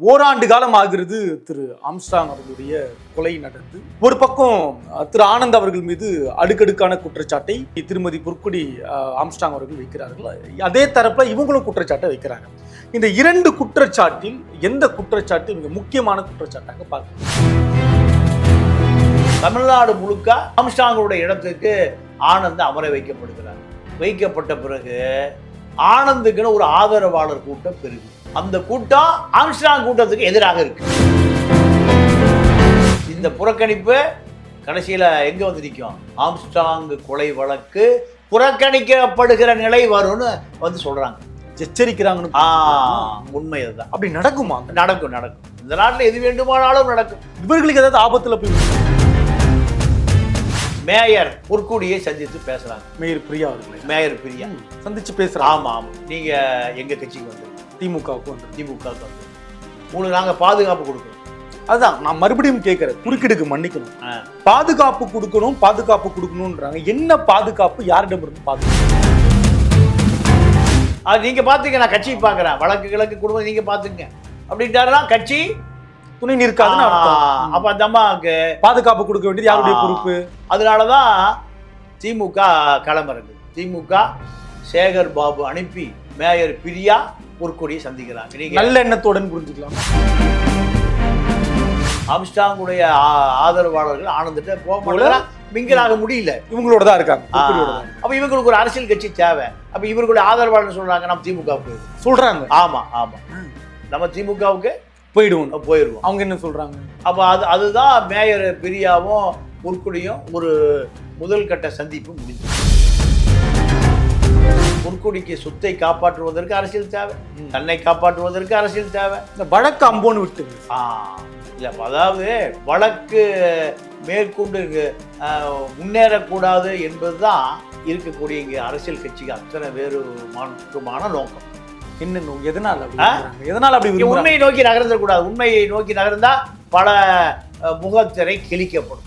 ஓராண்டு காலம் ஆகிறது திரு ஆம்ஸ்டாங் அவர்களுடைய கொலை நடந்து. ஒரு பக்கம் திரு ஆனந்த் அவர்கள் மீது அடுக்கடுக்கான குற்றச்சாட்டை திருமதி பொற்குடி ஆம்ஸ்டாங் அவர்கள் வைக்கிறார்கள். அதே தரப்புல இவங்களும் குற்றச்சாட்டை வைக்கிறாங்க. இந்த இரண்டு குற்றச்சாட்டில் எந்த குற்றச்சாட்டு மிக முக்கியமான குற்றச்சாட்டாக பார்க்க தமிழ்நாடு முழுக்க ஆம்ஸ்டாங்களுடைய இடத்துக்கு ஆனந்த் அமர வைக்கப்படுகிறார். வைக்கப்பட்ட பிறகு ஆனந்துக்குன்னு ஒரு ஆதரவாளர் கூட்டம் பெருகும். அந்த கூட்டம் ஆம்ஸ்டாங் கூட்டத்துக்கு எதிராக இருக்கு. இந்த புறக்கணிப்பு கடைசியில எங்க வந்து நிற்கும் ஆம்ஸ்டாங் கொலை வழக்கு புறக்கணிக்கப்படுகிற நிலை வரும்னு வந்து சொல்றாங்க. எச்சரிக்கிறாங்கன்னு உண்மை அதுதான். அப்படி நடக்குமா? நடக்கும் நடக்கும். இந்த நாட்டில் எது வேண்டுமானாலும் நடக்கும். இவர்களுக்கு ஏதாவது ஆபத்துல போய் மேயர் பொற்குடியை சந்தித்து பேசுறாங்க. மேயர் பிரியா அவர்களை. மேயர் பிரியா. சந்திச்சு பேசுறாங்க. ஆமா ஆமா. நீங்க எங்க கட்சிக்கு வந்து திமுகவுக்கு வந்து திமுக க்கு வந்து. உங்களுக்கு நாங்க பாதுகாப்பு கொடுக்கணும். அதுதான் நான் மறுபடியும் கேட்கிறேன். குறுக்கிடுக்கு மன்னிக்கணும். பாதுகாப்பு கொடுக்கணும் பாதுகாப்பு கொடுக்கணும்ன்றாங்க. என்ன பாதுகாப்பு? யாரிடம் இருந்து பாதுகாப்பு? அது நீங்க பாத்துங்க நான் கட்சி பாக்குறேன். வழக்கு கிழக்கு குடும்பம் நீங்க பாத்துங்க அப்படின்ட்டாருன்னா கட்சி துணை நிற்காதுன்னு அப்ப அந்த அம்மாவுக்கு பாதுகாப்பு கொடுக்க வேண்டியது யாருடைய. பொறுப்பு? அதனாலதான் திமுக களமிறங்குது. திமுக சேகர் பாபு அனுப்பி மேயர் பிரியா பொற்கொடியை சந்திக்கிறாங்க நீங்க நல்ல எண்ணத்துடன் புரிஞ்சுக்கலாம். ஆம்ஸ்டாங்குடைய ஆதரவாளர்கள் ஆனந்திட்ட போக மாட்டேங்கிறாங்க மிங்கலாக முடியல. இவங்களோட தான் இருக்காங்க. அப்ப இவங்களுக்கு ஒரு அரசியல் கட்சி தேவை. அப்ப இவர்களுடைய ஆதரவாளர் சொல்றாங்க நம்ம திமுக போயிடும் சொல்றாங்க. ஆமா ஆமா. நம்ம திமுகவுக்கு போயிடுவோம். போயிடுவோம் அவங்க என்ன சொல்றாங்க? அப்ப அது அதுதான் மேயர் பிரியாவும் பொற்குடியும் ஒரு முதல் கட்ட சந்திப்பு முடிஞ்சு பொற்குடிக்கு சொத்தை காப்பாற்றுவதற்கு அரசியல் தேவை தன்னை காப்பாற்றுவதற்கு அரசியல் தேவை. இந்த வழக்கு அம்போன்னு விட்டு இல்ல அதாவது வழக்கு மேற்கொண்டு முன்னேறக்கூடாது என்பதுதான் இருக்கக்கூடிய இங்க அரசியல் கட்சிக்கு அத்தனை வேறு மாற்றமான நோக்கம். என்ன நோ- எதனால? எதனால அப்படி உண்மையை நோக்கி நகர்ந்துடக்கூடாது. உண்மையை நோக்கி நகர்ந்தா பல முகத்திரை கிழிக்கப்படும்.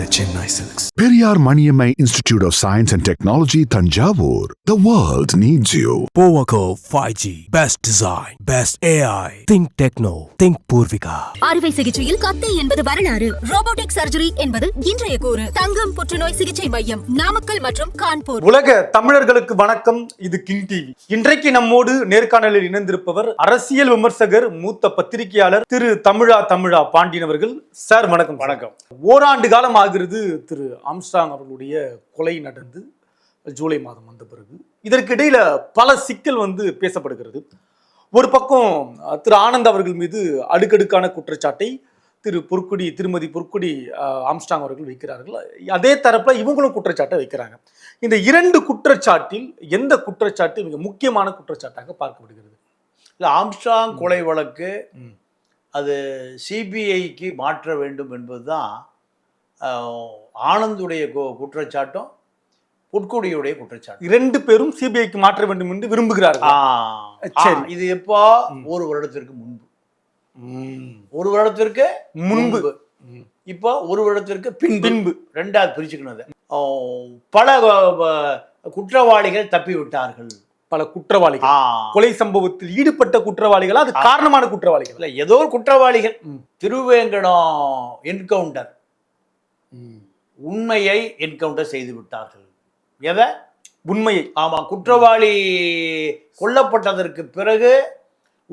the Chennai silks Periyar Maniammai Institute of Science and Technology, Tanjavur. The world needs you. Powaco 5G best design best AI think techno think Poorvika அறுவை சிகிச்சையில் கத்தை என்பது வரலாறு. ரோபோட்டிக் சர்ஜரி என்பது இன்றைய கூறு. தங்கம் புற்றுநோய் சிகிச்சை மையம் நாமக்கல் மற்றும் கான்பூர். உலக தமிழர்களுக்கு வணக்கம். இது கிங் டிவி. இன்றைக்கு நம்மோடு நேர்காணலில் இணைந்திருப்பவர் அரசியல் விமர்சகர் மூத்த பத்திரிகையாளர் திரு தமிழா தமிழா பாண்டியன் அவர்கள். சார் வணக்கம். வணக்கம். ஓராண்டு காலம் ஆகிறது திரு ஆம்ஸ்டாங் அவர்களுடைய கொலை நடந்து ஜூலை மாதம் வந்த பிறகு. இதற்கிடையில பல சிக்கல் வந்து பேசப்படுகிறது. ஒரு பக்கம் திரு ஆனந்த் அவர்கள் மீது அடுக்கடுக்கான குற்றச்சாட்டை திரு பொற்குடி திருமதி பொற்குடி ஆம்ஸ்டாங் அவர்கள் வைக்கிறார்கள். அதே தரப்புல இவங்களும் குற்றச்சாட்டை வைக்கிறாங்க. இந்த இரண்டு குற்றச்சாட்டில் எந்த குற்றச்சாட்டு மிக முக்கியமான குற்றச்சாட்டாக பார்க்கப்படுகிறது? இல்ல ஆம்ஸ்டாங் கொலை வழக்கு. அது சிபிஐக்கு மாற்ற வேண்டும் என்பதுதான் ஆனந்துடைய குற்றச்சாட்டும் பொற்குடியுடைய குற்றச்சாட்டும். இரண்டு பேரும் சிபிஐக்கு மாற்ற வேண்டும் என்று விரும்புகிறார்கள். சரி. இது எப்போ. ஒரு வருடத்திற்கு முன்பு. ஒரு வருடத்திற்கு முன்பு. இப்போ ஒரு வருடத்திற்கு பின்பு. பின்பு. ரெண்டாவது பிரிச்சுக்கணும் பல குற்றவாளிகள் தப்பி விட்டார்கள் பல குற்றவாளிகள். கொலை சம்பவத்தில் ஈடுபட்ட குற்றவாளிகள் அது காரணமான குற்றவாளிகள். இல்ல ஏதோ குற்றவாளிகள். திருவேங்கடம் என்கவுண்டர். உண்மையை என்கவுண்டர் செய்து விட்டார்கள் எதை? உண்மையை. ஆமா குற்றவாளி கொல்லப்பட்டதற்கு பிறகு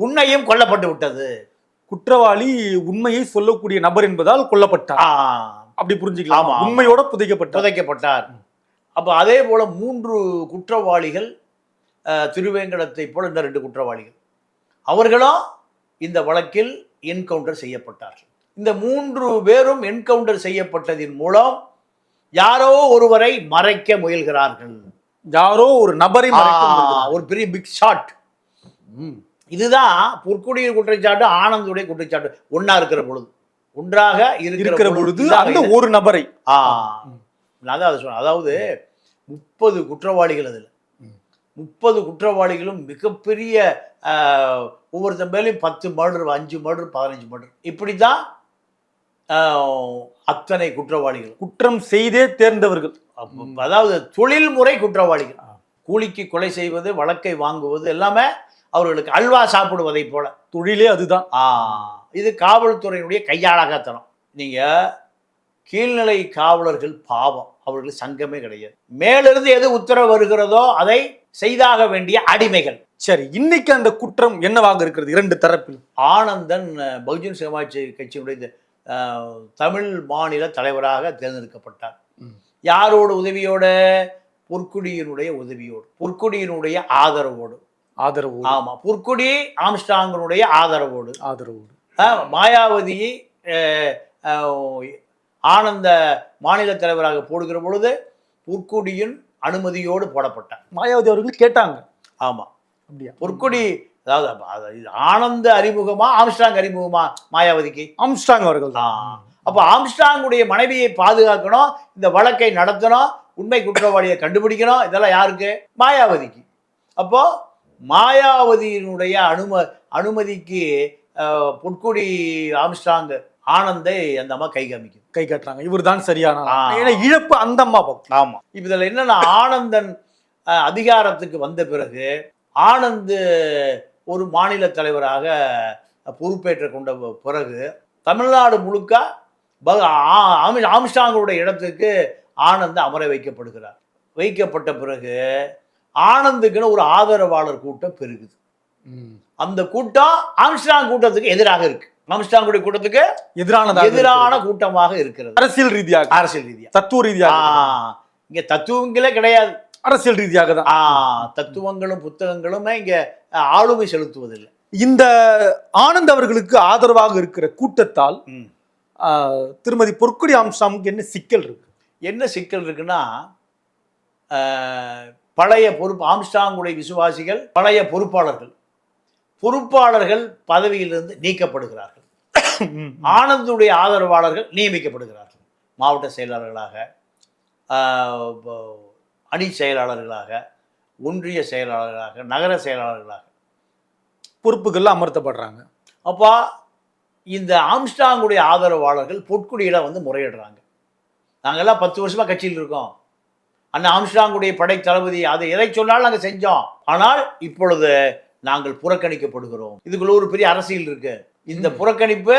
உண்மையும் கொல்லப்பட்டு விட்டது. குற்றவாளி உண்மையை சொல்லக்கூடிய நபர் என்பதால் கொல்லப்பட்டார். அப்படி புரிஞ்சுக்கலாம். உண்மையோட புதைக்கப்பட்டார். புதைக்கப்பட்டார். அப்ப அதே போல மூன்று குற்றவாளிகள் திருவேங்கடத்தை போல இந்த ரெண்டு குற்றவாளிகள். அவர்களும் இந்த வழக்கில் என்கவுண்டர் செய்யப்பட்டார்கள். இந்த மூன்று பேரும் என்கவுண்டர் செய்யப்பட்டதின் மூலம் யாரோ ஒருவரை மறைக்க முயல்கிறார்கள். யாரோ ஒரு நபரை. ஒரு பெரிய பிக் ஷாட். இதுதான் பொற்குடிய குற்றச்சாட்டு ஆனந்துடைய குற்றச்சாட்டு. ஒண்ணா இருக்கிற பொழுது. ஒன்றாக இருக்கிற பொழுது. அந்த ஒரு நபரை. ஆ. நான் அதை சொன்னேன். அதாவது முப்பது குற்றவாளிகள் அதில். முப்பது குற்றவாளிகளும் மிகப்பெரிய ஒவ்வொருத்தன் மேலேயும் பத்து மர்டர் அஞ்சு மர்டர் பதினஞ்சு மர்டர் இப்படி தான் அத்தனை குற்றவாளிகள். குற்றம் செய்தே தேர்ந்தவர்கள். அதாவது தொழில்முறை குற்றவாளிகள். கூலிக்கு கொலை செய்வது வழக்கை வாங்குவது எல்லாமே அவர்களுக்கு அல்வா சாப்பிடுவதை போல. தொழிலே அதுதான். இது காவல்துறையினுடைய கையாளகத்தனம். நீங்க கீழ்நிலை காவலர்கள் பாவம். அவர்களுக்கு சங்கமே கிடையாது. மேலிருந்து எது உத்தரவு வருகிறதோ அதை செய்தாக வேண்டிய அடிமைகள். சரி இன்னைக்கு அந்த குற்றம் என்னவாக இருக்கிறது? இரண்டு தரப்பில் ஆனந்தன் பகுஜன் சமாஜ் கட்சியினுடைய தமிழ் மாநில தலைவராக தேர்ந்தெடுக்கப்பட்டார். யாரோட உதவியோட? பொற்குடியினுடைய உதவியோடு. பொற்குடியினுடைய ஆதரவோடு. ஆதரவு ஆமா பொற்குடி ஆம்ஸ்டாங்கனுடைய ஆதரவோடு. ஆதரவு அஹ், மாயாவதி ஆனந்த மாநில தலைவராக போடுகிற பொழுது பொற்குடியின் அனுமதியோடு போடப்பட்டார். மாயாவதி அவர்கள் கேட்டாங்க. ஆமா. அப்படியா? பொற்குடி அதாவது இது ஆனந்த அறிமுகமா ஆம்ஸ்டாங் அறிமுகமா மாயாவதிக்கு? ஆம்ஸ்டாங் அவர்கள் ஆ. அப்ப ஆம்ஸ்டாங்குடைய மனைவியை பாதுகாக்கணும் இந்த வழக்கை நடத்தணும் உண்மை குற்றவாளியை கண்டுபிடிக்கணும் இதெல்லாம் யாருக்கு? மாயாவதிக்கு. அப்போ மாயாவதியினுடைய அனும அனுமதிக்கு அஹ், பொற்குடி ஆம்ஸ்டாங் ஆனந்தை அந்த அம்மா கை காமிக்குது கை காட்டுறாங்க. இவர் தான் சரியான. ஏன்னா இழப்பு அந்த அம்மா பக்கம். ஆமா. இப்ப இதுல என்னன்னா ஆனந்தன் அதிகாரத்துக்கு வந்த பிறகு ஆனந்த் ஒரு மாநில தலைவராக பொறுப்பேற்ற கொண்ட பிறகு தமிழ்நாடு முழுக்க ப- ஆ- ஆமி- ஆம்ஸ்டாங்குடைய இடத்துக்கு ஆனந்த் அமர வைக்கப்படுகிறார். வைக்கப்பட்ட பிறகு ஆனந்துக்குன்னு ஒரு ஆதரவாளர் கூட்டம் பெருகுது. அந்த கூட்டம் ஆம்ஸ்டாங் கூட்டத்துக்கு எதிராக இருக்கு. ஆம்ஸ்டாங்குடைய கூட்டத்துக்கு எதிரான இருக்கிறது. கூட்டமாக இருக்கிறது. அரசியல் ரீதியாக. அரசியல் ரீதியா. தத்துவ ரீதியாக. இங்க தத்துவங்களே கிடையாது. அரசியல் ரீதியாக தான். ஆ தத்துவங்களும் புத்தகங்களுமே இங்க ஆளுமை செலுத்துவதில்லை. இந்த ஆனந்த் அவர்களுக்கு ஆதரவாக இருக்கிற கூட்டத்தால் திருமதி பொற்குடி ஆம்ஸ்டாமுக்கு என்ன சிக்கல் இருக்கு? என்ன சிக்கல் இருக்குன்னா பழைய பொறுப்பு ஆம்ஸ்டாங்குடைய விசுவாசிகள் பழைய பொறுப்பாளர்கள். பொறுப்பாளர்கள் பதவியிலிருந்து நீக்கப்படுகிறார்கள். ஆனந்துடைய ஆதரவாளர்கள் நியமிக்கப்படுகிறார்கள். மாவட்ட செயலாளர்களாக அணி செயலாளர்களாக ஒன்றிய செயலாளர்களாக நகர செயலாளர்களாக பொறுப்புகள்ல அமர்த்தப்படுறாங்க. அப்போ இந்த ஆம்ஸ்டாங்குடைய ஆதரவாளர்கள் பொற்குடியில வந்து முறையிடுறாங்க. நாங்கெல்லாம் பத்து வருஷமா கட்சியில் இருக்கோம். அண்ணன் ஆம்ஸ்டாங்குடைய படை தளபதி அதை எதை சொன்னாலும் நாங்கள் செஞ்சோம். ஆனால் இப்பொழுது நாங்கள் புறக்கணிக்கப்படுகிறோம். இதுக்குள்ள ஒரு பெரிய அரசியல் இருக்கு. இந்த. புறக்கணிப்பு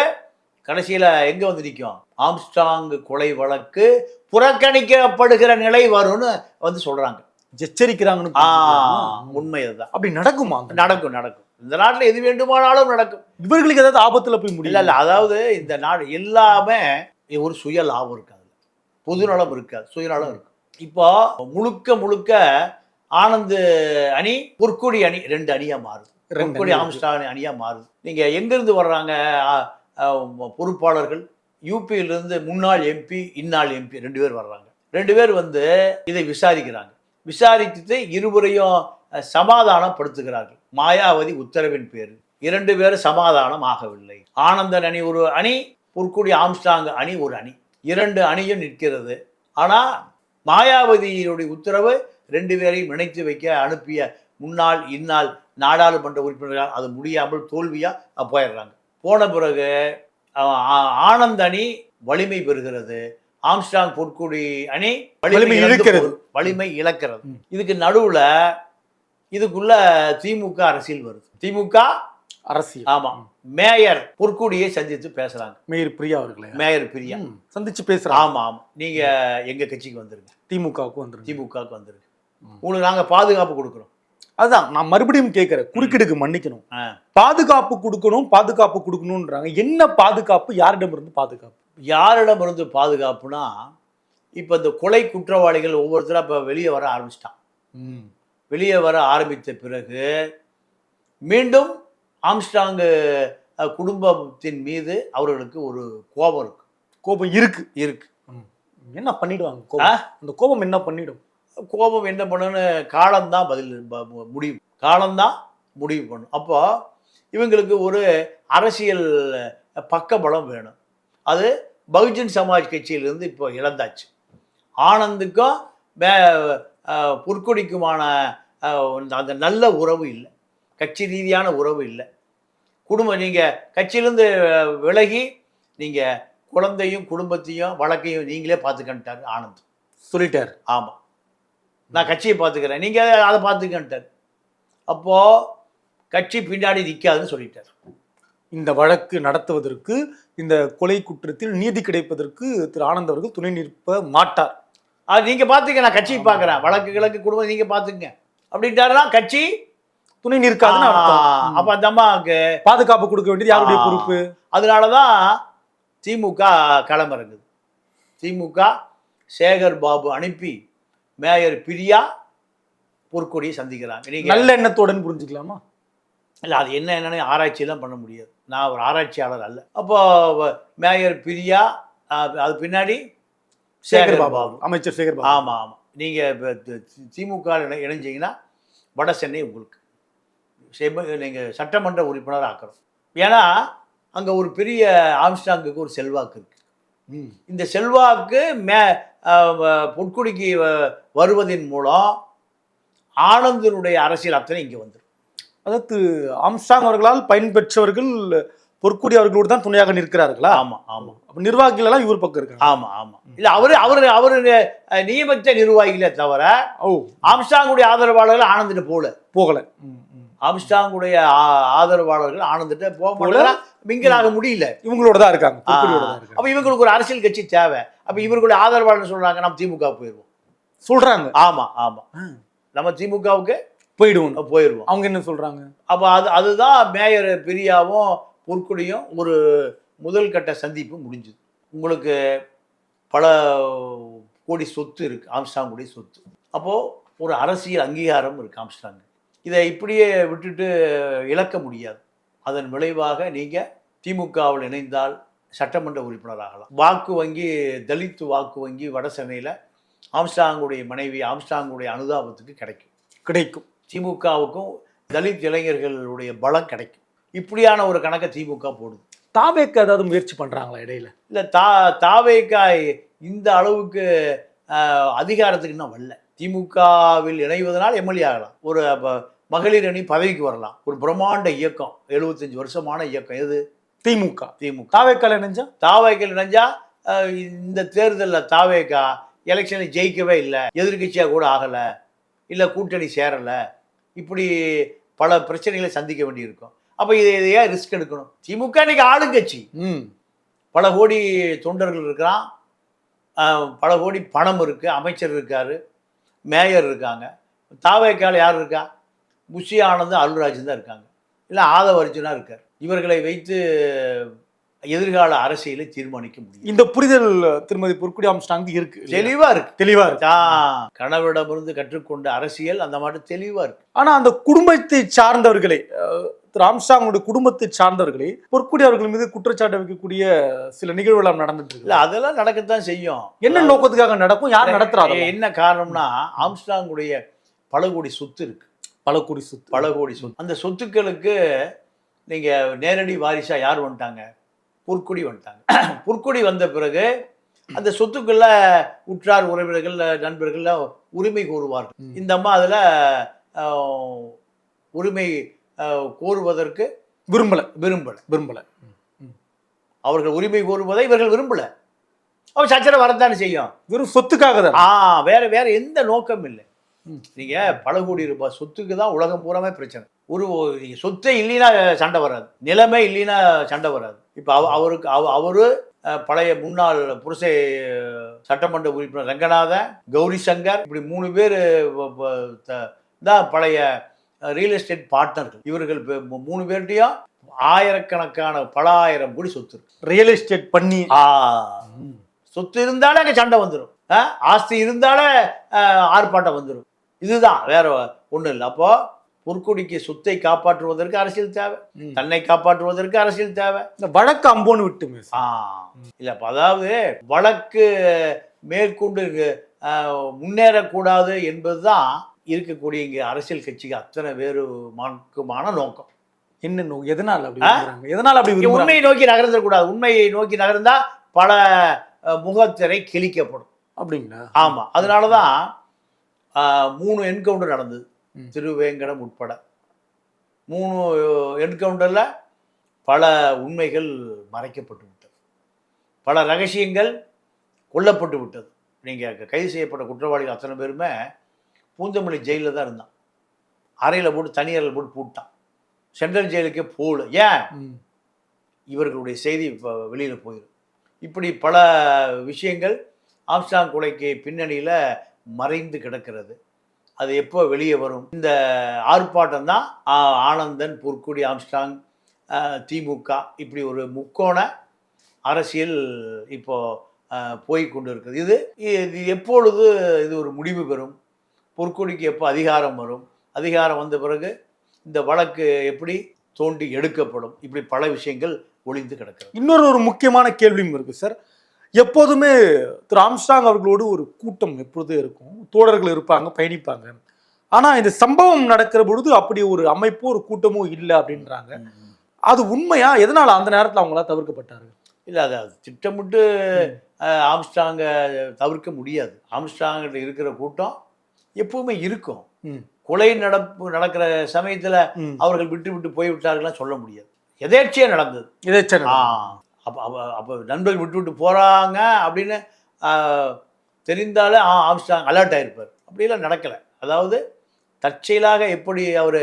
கடைசியில எங்க வந்து நிற்கும் ஆம்ஸ்டாங் கொலை வழக்கு புறக்கணிக்கப்படுகிற நிலை வரும்னு வந்து சொல்றாங்க. எச்சரிக்கிறாங்கன்னு? உண்மை அதுதான். அப்படி நடக்குமா? நடக்கும் நடக்கும். இந்த நாட்டில் எது வேண்டுமானாலும் நடக்கும். இவர்களுக்கு ஏதாவது ஆபத்துல போய் முடியல இல்ல அதாவது இந்த நாடு எல்லாமே ஒரு சுய லாபம் இருக்காது பொதுநலம் இருக்காது சுயநலம் இருக்கு. இப்போ முழுக்க முழுக்க ஆனந்த் அணி பொற்கொடி அணி ரெண்டு அணியா மாறுது. பொற்கொடி அணி இருக்கு. ஆம்ஸ்டாங் அணியா மாறுது. நீங்க எங்கிருந்து வர்றாங்க பொறுப்பாளர்கள்? யூபியிலிருந்து முன்னாள் எம்பி இன்னாள் எம்பி ரெண்டு பேர் வர்றாங்க. ரெண்டு பேர் வந்து இதை விசாரிக்கிறாங்க. விசாரித்துட்டு இருவரையும் சமாதானம் சமாதானப்படுத்துகிறார்கள். மாயாவதி உத்தரவின் பேர் இரண்டு பேரும் சமாதானம் ஆகவில்லை. ஆனந்தன் அணி ஒரு அணி பொற்குடி ஆம்ஸ்டாங் அணி ஒரு அணி. இரண்டு அணியும் நிற்கிறது. ஆனால் மாயாவதியினுடைய உத்தரவு ரெண்டு பேரையும் இணைத்து வைக்க அனுப்பிய முன்னாள் இந்நாள் நாடாளுமன்ற உறுப்பினர்கள் அது முடியாமல் தோல்வியாக போயிடுறாங்க. போன பிறகு ஆனந்த் அணி வலிமை பெறுகிறது. ஆம்ஸ்டாங் பொற்குடி அணி வலிமை இழக்கிறது. வலிமை இழக்கிறது. இதுக்கு நடுவுல இதுக்குள்ள திமுக அரசியல் வருது. திமுக அரசியல். ஆமா. மேயர் பொற்குடியை சந்தித்து பேசுறாங்க. மேயர் பிரியா அவர்களே. மேயர் பிரியா. ம், சந்திச்சு பேசுறாங்க. ஆமா ஆமா. நீங்க எங்க கட்சிக்கு வந்துருங்க. திமுகவுக்கு வந்துருங்க. திமுகவுக்கு வந்துருங்க. உங்களுக்கு நாங்க பாதுகாப்பு கொடுக்குறோம். அதான் நான் மறுபடியும் கேட்கிறேன். குறுக்கிடுக்கு மன்னிக்கணும். பாதுகாப்பு கொடுக்கணும் பாதுகாப்பு கொடுக்கணும்ன்றாங்க என்ன பாதுகாப்பு? யாரிடம் இருந்து பாதுகாப்பு? யாரிடமிருந்து பாதுகாப்புனா இப்போ இந்த கொலை குற்றவாளிகள் ஒவ்வொருத்தரும் இப்போ வெளியே வர ஆரம்பிச்சிட்டான். வெளியே வர ஆரம்பித்த பிறகு மீண்டும் ஆம்ஸ்டாங்கு குடும்பத்தின் மீது அவர்களுக்கு ஒரு கோபம் இருக்கு. கோபம் இருக்கு. இருக்கு. என்ன பண்ணிடுவாங்க கோபம்? அந்த கோபம் என்ன பண்ணிடும்? கோபம் என்ன பண்ணுன்னு காலம்தான் பதில் முடிவு. காலம்தான் முடிவு பண்ணும். அப்போ இவங்களுக்கு ஒரு அரசியல் பக்கபலம் வேணும். அது பகுஜன் சமாஜ் கட்சியிலிருந்து இப்போ இழந்தாச்சு. ஆனந்துக்கும் மே பொற்கொடிக்குமான அந்த நல்ல உறவு இல்லை. கட்சி ரீதியான உறவு இல்லை. குடும்பம் நீங்கள் கட்சியிலேருந்து விலகி நீங்கள் குழந்தையும் குடும்பத்தையும் வழக்கையும் நீங்களே பார்த்துக்கன்ட்டார் ஆனந்த். சொல்லிட்டார். ஆமாம் நான் கட்சியை பார்த்துக்கிறேன். நீங்கள் அதை பார்த்துக்கன்ட்டார். அப்போது கட்சி பின்னாடி நிற்காதுன்னு சொல்லிட்டார். இந்த வழக்கு நடத்துவதற்கு இந்த கொலை குற்றத்தில் நீதி கிடைப்பதற்கு திரு ஆனந்த் அவர்கள் துணை நிற்ப மாட்டார். அது நீங்கள் பார்த்துக்க நான் கட்சியை பார்க்குறேன். வழக்கு கிழக்கு குடும்பம் நீங்கள் பார்த்துங்க அப்படின்ட்டாருன்னா கட்சி துணை நிற்காதுன்னு. அப்போ அந்த அம்மாவுக்கு பாதுகாப்பு கொடுக்க வேண்டியது யாருடைய. பொறுப்பு? அதனால தான் திமுக களமிறங்குது. திமுக சேகர் பாபு அனுப்பி மேயர் பிரியா பொற்கொடியை சந்திக்கிறாங்க நீங்க நல்ல எண்ணத்தோடன்னு புரிஞ்சுக்கலாமா? இல்லை அது என்ன என்னன்னு ஆராய்ச்சியெல்லாம் பண்ண முடியாது. நான் ஒரு ஆராய்ச்சியாளர் அல்ல. அப்போ மேயர் பிரியா அது பின்னாடி சேகர் பாபு அமைச்சர் சேகர் பாபு. ஆமாம் ஆமாம் நீங்கள் திமுக இணை இணைஞ்சீங்கன்னா வட சென்னை உங்களுக்கு. செம்ம நீங்கள் சட்டமன்ற உறுப்பினர் ஆக்கிறோம் ஏன்னா அங்கே ஒரு பெரிய ஆம்ஸ்டாங்குக்கு ஒரு செல்வாக்கு இருக்கு. ம். இந்த செல்வாக்கு மே பொற்குடிக்கு வருவதின் மூலம் ஆனந்தனுடைய அரசியல் அத்தனை இங்கே வந்துடும். அதாவது ஆம்ஸ்டாங் அவர்களால் பயன்பெற்றவர்கள் பொற்கொடி அவர்களோடு தான் துணையாக நிற்கிறார்களா? ஆமாம் ஆமாம் அப்ப நிர்வாகிகள் எல்லாம் இவர் பக்கம் இருக்காங்க. ஆமா ஆமா. இல்ல அவரு அவரு அவரு நியமித்த நிர்வாகிகளே தவிர ஓ. ஆம்ஸ்டாங்குடைய ஆதரவாளர்கள் ஆனந்திட்டு போல. போகல. ஆ- ஆதரவாளர்கள் ஆனந்திட்ட போக முடியல மிங்கலாக முடியல. இவங்களோட தான் இருக்காங்க அப்ப இவங்களுக்கு ஒரு அரசியல் கட்சி தேவை. அப்ப இவர்களுடைய ஆதரவாளர் சொல்றாங்க நம்ம திமுக போயிருவோம் சொல்றாங்க. ஆமா ஆமா. நம்ம திமுகவுக்கு போயிடுவோம். போயிருவோம் அவங்க என்ன சொல்றாங்க? அப்ப அது அதுதான் மேயர் பிரியாவும் பொற்குடியும் ஒரு முதல் கட்ட சந்திப்பு முடிஞ்சுது. உங்களுக்கு பல கோடி சொத்து இருக்கு ஆம்ஸ்டாங்குடைய சொத்து. அப்போ ஒரு அரசியல் அங்கீகாரம் இருக்கு ஆம்ஸ்டாங் இதை இப்படியே விட்டுட்டு இழக்க முடியாது. அதன் விளைவாக நீங்க திமுகவில் இணைந்தால் சட்டமன்ற உறுப்பினர் ஆகலாம் வாக்கு வங்கி தலித் வாக்கு வங்கி வட சென்னையில் ஆம்ஸ்டாங்குடைய மனைவி ஆம்ஸ்டாங்குடைய அனுதாபத்துக்கு கிடைக்கும். கிடைக்கும். திமுகவுக்கும் தலித் இளைஞர்களுடைய பலம் கிடைக்கும். இப்படியான ஒரு கணக்கை திமுக போடுது. தாவேக்கு ஏதாவது முயற்சி பண்றாங்களா இடையில? இல்லை தா தாவேக்காய் இந்த அளவுக்கு அதிகாரத்துக்கு இன்னும் வரல. திமுகவில் இணைவதனால் எம்எல்ஏ ஆகலாம். ஒரு மகளிர் அணி பதவிக்கு வரலாம். ஒரு பிரம்மாண்ட இயக்கம் எழுபத்தஞ்சு வருஷமான இயக்கம். எது? திமுக. திமுக. தாவேக்கால இணைஞ்சா? தாவேக்கில் இணைஞ்சா இந்த தேர்தலில் தாவேக்கா எலெக்ஷனில் ஜெயிக்கவே இல்லை. எதிர்க்கட்சியாக கூட ஆகலை. இல்லை கூட்டணி சேரலை. இப்படி பல பிரச்சனைகளை சந்திக்க வேண்டியிருக்கும். அப்போ இதை இதை ஏன் ரிஸ்க் எடுக்கணும்? திமுக இன்னைக்கு ஆளுங்கட்சி. ம். பல கோடி தொண்டர்கள் இருக்கிறான். பல கோடி பணம் இருக்கு. அமைச்சர் இருக்காரு. மேயர் இருக்காங்க. தாவேக்கால யார் இருக்கா? புஷி ஆனந்த் அருள்ராஜன் தான் இருக்காங்க. இல்லை ஆதவ அர்ஜுனா இருக்கார். இவர்களை வைத்து எதிர்கால அரசியலை தீர்மானிக்க முடியும். இந்த புரிதல் திருமதி பொற்குடி ஆம்ஸ்டாங் இருக்கு தெளிவா இருக்கு. தெளிவா இருக்கு. கணவரிடமிருந்து கற்றுக்கொண்ட அரசியல் அந்த மாதிரி தெளிவா இருக்கு. ஆனா அந்த குடும்பத்தை சார்ந்தவர்களை திரு ஆம்ஸ்டாங்குடைய குடும்பத்தை சார்ந்தவர்களை பொற்குடி அவர்கள் மீது குற்றச்சாட்டு வைக்கக்கூடிய சில நிகழ்வுகள் நடந்துட்டு இருக்கு. அதெல்லாம் நடக்கத்தான் செய்யும். என்ன நோக்கத்துக்காக நடக்கும்? யார் நடத்துறாங்க? என்ன காரணம்னா ஆம்ஸ்டாங்குடைய பல கோடி சொத்து இருக்கு. பல கோடி சொத்து. பல கோடி சொத்து. அந்த சொத்துக்களுக்கு நீங்க நேரடி வாரிசா யார் வந்துட்டாங்க? பொற்குடி வந்துட்டாங்க. பொற்குடி வந்த பிறகு அந்த சொத்துக்குள்ள உற்றார் உறவினர்கள் நண்பர்கள் உரிமை கோருவார்கள். ம். இந்த அம்மா அதுல உரிமை கோருவதற்கு விரும்பல விரும்பல விரும்பல. அவர்கள் உரிமை கோருவதை இவர்கள் விரும்பல. அவன் சச்சரவு வரத்தானே செய்யும். வெறும் சொத்துக்காக தான். ஆ வேற வேற எந்த நோக்கம் இல்லை. நீங்க பல கோடி ரூபாய் சொத்துக்கு தான் உலகம் பூராமே பிரச்சனை. ஒரு நீங்க சொத்தே இல்லைன்னா சண்டை வராது. நிலைமை இல்லைன்னா சண்டை வராது. இப்போ அவ அவருக்கு அவ அவரு பழைய முன்னாள் புருஷை சட்டமன்ற உறுப்பினர் ரங்கநாதன் கௌரி சங்கர் இப்படி மூணு பேர் தான் பழைய ரியல் எஸ்டேட் பார்ட்னர்கள் இவர்கள் மூணு பேர்கிட்டையும் ஆயிரக்கணக்கான பல ஆயிரம் கோடி சொத்து இருக்கு. ரியல் எஸ்டேட் பண்ணி. ஆ சொத்து இருந்தாலே அங்கே சண்டை வந்துடும் ஆஸ்தி இருந்தாலே ஆர்ப்பாட்டம் வந்துடும் இதுதான் வேற ஒன்றும் இல்லை. அப்போ பொற்குடிக்கு சொத்தை காப்பாற்றுவதற்கு அரசியல் தேவை. தன்னை காப்பாற்றுவதற்கு அரசியல் தேவை. இந்த வழக்கு அம்போன்னு விட்டுமே இல்லை அதாவது வழக்கு மேற்கொண்டு முன்னேறக்கூடாது என்பதுதான் இருக்கக்கூடிய இங்கே அரசியல் கட்சிக்கு அத்தனை வேறு மார்க்கமான நோக்கம். என்ன நோ- எதனால அப்படி எதனால அப்படி உண்மையை நோக்கி நகர்ந்துடக்கூடாது. உண்மையை நோக்கி நகர்ந்தா பல முகத்திரை கிழிக்கப்படும். அப்படிங்களா? ஆமா. அதனால தான் மூணு என்கவுண்டர் நடந்தது. திருவேங்கடம் உட்பட. மூணு என்கவுண்டரில் பல உண்மைகள் மறைக்கப்பட்டு விட்டது. பல ரகசியங்கள் கொல்லப்பட்டு விட்டது. நீங்கள் கைது செய்யப்பட்ட குற்றவாளிகள் அத்தனை பேருமே பூந்தமல்லி ஜெயிலில் தான் இருந்தான். அறையில் போட்டு தனியறையில் போட்டு பூட்டான். சென்ட்ரல் ஜெயிலுக்கே போகல. ஏன். இவர்களுடைய செய்தி இப்போ வெளியில் போயிடும் இப்படி பல விஷயங்கள் ஆம்ஸ்டாங் கொலைக்கு பின்னணியில் மறைந்து கிடக்கிறது. அது எப்போ வெளியே வரும்? இந்த ஆர்ப்பாட்டம் தான் ஆனந்தன் பொற்குடி ஆம்ஸ்டாங் திமுக இப்படி ஒரு முக்கோண அரசியல் இப்போ போய் கொண்டு இருக்குது இது இது எப்பொழுது இது ஒரு முடிவு பெறும்? பொற்கொடிக்கு எப்போ அதிகாரம் வரும்? அதிகாரம் வந்த பிறகு இந்த வழக்கு எப்படி தோண்டி எடுக்கப்படும்? இப்படி பல விஷயங்கள் ஒளிந்து கிடக்கிறது. இன்னொரு ஒரு முக்கியமான கேள்வியும் இருக்கு சார் எப்போதுமே திரு ஆம்ஸ்டாங் அவர்களோடு ஒரு கூட்டம் எப்பொழுதும் இருக்கும். தோழர்கள் இருப்பாங்க பயணிப்பாங்க. ஆனா இந்த சம்பவம் நடக்கிற பொழுது அப்படி ஒரு அமைப்போ ஒரு கூட்டமோ இல்லை அப்படின்றாங்க. அது உண்மையா? எதனால அந்த நேரத்துல அவங்களா தவிர்க்கப்பட்டாரு இல்லை அது அது திட்டமிட்டு ஆம்ஸ்டாங்கை தவிர்க்க முடியாது. ஆம்ஸ்டாங்கிட்ட இருக்கிற கூட்டம் எப்பவுமே இருக்கும். கொலை நடப்பு நடக்கிற சமயத்தில். அவர்கள் விட்டு விட்டு போய் விட்டார்கள்லாம் சொல்ல முடியாது. எதேர்ச்சியா நடந்தது. எதேச்சர் ஆ அப்போ அப்போ நண்பர்கள் விட்டு விட்டு போகிறாங்க அப்படின்னு தெரிந்தாலே ஆ ஆம்ஸ்டாங் அலர்ட் ஆயிருப்பார். அப்படிலாம் நடக்கலை. அதாவது தற்செயலாக எப்படி அவர்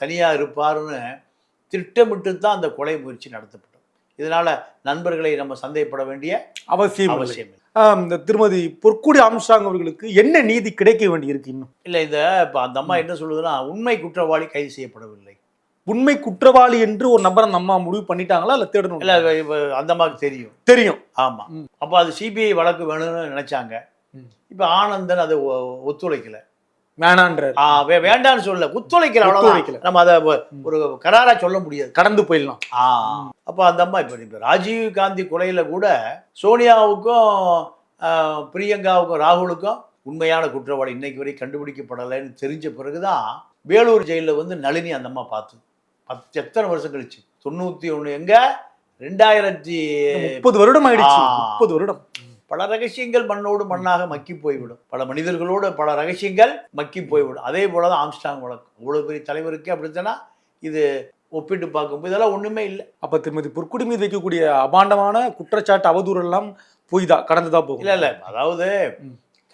தனியாக இருப்பார்னு திட்டமிட்டு தான் அந்த கொலை முயற்சி நடத்தப்பட்டது. இதனால் நண்பர்களை நம்ம சந்தேகப்பட வேண்டிய அவசியம். அவசியம் இந்த திருமதி பொற்குடி ஆம்ஸ்டாங் அவர்களுக்கு என்ன நீதி கிடைக்க வேண்டி இருக்கு இன்னும்? இல்லை இந்த இப்போ அந்த அம்மா என்ன சொல்லுதுன்னா உண்மை குற்றவாளி கைது செய்யப்படவில்லை. உண்மை குற்றவாளி என்று ஒரு நபரை நம்ம அம்மா முடிவு பண்ணிட்டாங்களா இல்ல தேடணும் இல்லை அந்த அம்மாவுக்கு தெரியும். தெரியும். ஆமாம். அப்போ அது சிபிஐ வழக்கு வேணும்னு நினைச்சாங்க. இப்போ ஆனந்தன் அதை ஒத்துழைக்கல. வேணான்றார். ஆ, வே- வேண்டாம்னு சொல்ல ஒத்துழைக்கல ஒத்துழைக்கல. நம்ம அதை ஒரு கராரா சொல்ல முடியாது. கடந்து போயிடலாம். ஆ. அப்போ அந்த அம்மா இப்போ ராஜீவ் காந்தி கொலையில கூட சோனியாவுக்கும் பிரியங்காவுக்கும் ராகுலுக்கும் உண்மையான குற்றவாளி. இன்னைக்கு வரை கண்டுபிடிக்கப்படலைன்னு தெரிஞ்ச பிறகுதான் வேலூர் ஜெயிலில் வந்து நளினி அந்த அம்மா பார்த்தது பத்து எத்தனை வருஷம் கழிச்சு? தொண்ணூத்தி ஒண்ணு எங்க? ரெண்டாயிரத்தி முப்பது வருடம் ஆயிடுச்சு. முப்பது வருடம். பல ரகசியங்கள் மண்ணோடு மண்ணாக மக்கி போய்விடும். பல மனிதர்களோடு பல ரகசியங்கள் மக்கி போய்விடும். அதே போல தான் ஆம்ஸ்டாங் வழக்கம் அவ்வளோ பெரிய தலைவருக்கு அப்படித்தானா இது ஒப்பிட்டு பார்க்கும்போது இதெல்லாம் ஒண்ணுமே இல்லை. அப்ப திருமதி பொற்குடி மீது வைக்கக்கூடிய அபாண்டமான குற்றச்சாட்டு அவதூறு எல்லாம் பொய் தான் கடந்துதான் போகும். இல்லை இல்லை. அதாவது.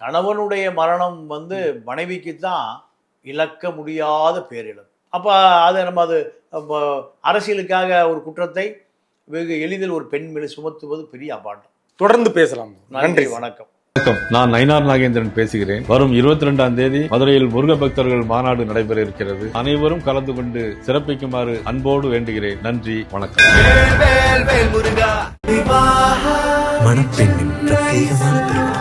கணவனுடைய மரணம் வந்து மனைவிக்கு தான் இழக்க முடியாத பேரிழப்பு. அப்போ அதை நம்ம அது அரசியலுக்காக ஒரு குற்றத்தை வெகு எளிதில் ஒரு பெண் மேலே சுமத்துவது பெரிய அபாண்டம். தொடர்ந்து பேசலாம். நன்றி நன்றி. வணக்கம். வணக்கம். நான் நயினார் நாகேந்திரன் பேசுகிறேன். வரும் இருபத்தி ரெண்டாம் தேதி மதுரையில் முருக பக்தர்கள் மாநாடு நடைபெற இருக்கிறது. அனைவரும் கலந்து கொண்டு சிறப்பிக்குமாறு அன்போடு வேண்டுகிறேன். நன்றி வணக்கம். மணப்பெண்ணின் பிரத்யேகமான திருமணம்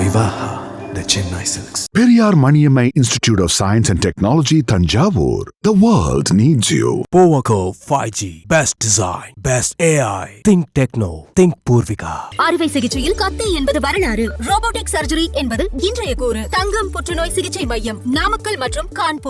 Vivaha the Chennai silks Periyar Maniammai Institute of Science and Technology, Tanjavur. The world needs you. Powaco 5G best design best AI think techno think Purvika அறுவை சிகிச்சையில் கத்தை என்பது வரலாறு ரோபோட்டிக் சர்ஜரி என்பது இன்றைய கூறு தங்கம் புற்றுநோய் சிகிச்சை மையம் நாமக்கல் மற்றும் கான்பூர்